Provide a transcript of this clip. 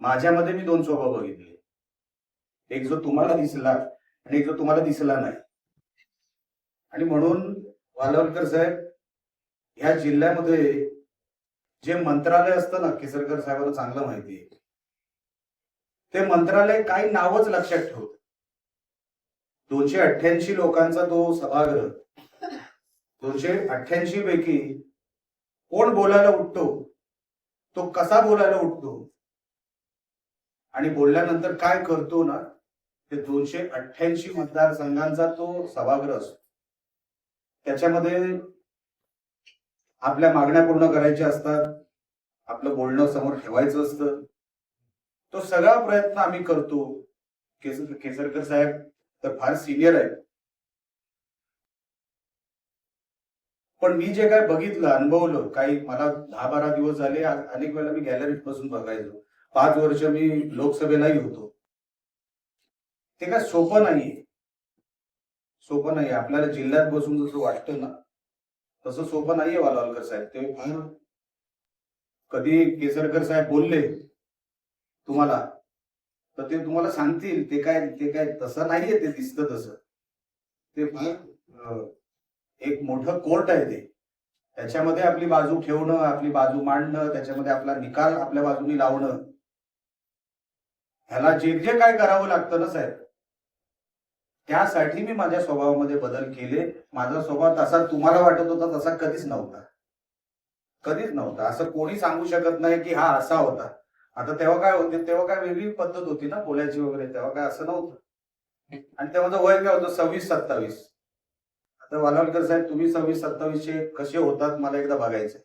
माझ्यामध्ये मी दोन स्वभाव बघितले. एक जो तुम्हाला दिसला आणि एक जो तुम्हाला दिसला नाही. आणि म्हणून वालवलकर साहेब ह्या जिल्ह्यामध्ये जे मंत्रालय असतं ना केसरकर साहेबांना चांगलं माहिती आहे. ते मंत्रालय काही नावच लक्षात ठेवत दोनशे अठ्ठ्याऐंशी लोकांचा तो सभागृह दोनशे अठ्ठ्याऐंशी पैकी कोण बोलायला उठतो तो कसा बोलायला उठतो आणि बोलल्यानंतर काय करतो ना ते दोनशे अठ्ठ्याऐंशी मतदारसंघांचा तो सभागृह असतो. त्याच्यामध्ये आपल्या मागण्या पूर्ण करायच्या असतात आपलं बोलणं समोर ठेवायचं असतं. तो सगळा प्रयत्न आम्ही करतो. केसर केसरकर साहेब तर फार सिनियर आहेत. पण मी जे काय बघितलं अनुभवलं काही मला दहा बारा दिवस झाले अनेक वेळेला मी गॅलरीत बसून बघायचो. पाच वर्ष मी लोकसभेलाही होतो. ते काय सोपं नाहीये. सोपं नाही आपल्याला जिल्ह्यात बसून जसं वाटतं ना तसं सोपं नाहीये वालवालकर साहेब. ते फार कधी केसरकर साहेब बोलले तुम्हाला तर ते तुम्हाला सांगतील. ते काय ते काय तसं नाहीये ते दिसतं तसं. ते फार एक मोठं कोर्ट आहे ते. त्याच्यामध्ये आपली बाजू ठेवणं आपली बाजू मांडणं त्याच्यामध्ये आपला निकाल आपल्या बाजूनी लावणं ह्याला जे जे काय करावं लागतं ना साहेब? त्यासाठी मी माझ्या स्वभावामध्ये बदल केले. माझा स्वभाव तसा तुम्हाला वाटत होता तसा कधीच नव्हता. कधीच नव्हता. असं कोणी सांगू शकत नाही की हा असा होता. आता तेव्हा काय होते तेव्हा काय वेगळी पद्धत होती ना बोलायची वगैरे तेव्हा काय असं नव्हतं. आणि तेव्हा माझं वय काय होतं सव्वीस सत्तावीस. आता वालावलकर साहेब तुम्ही सव्वीस सत्तावीसचे कसे होतात मला एकदा बघायचं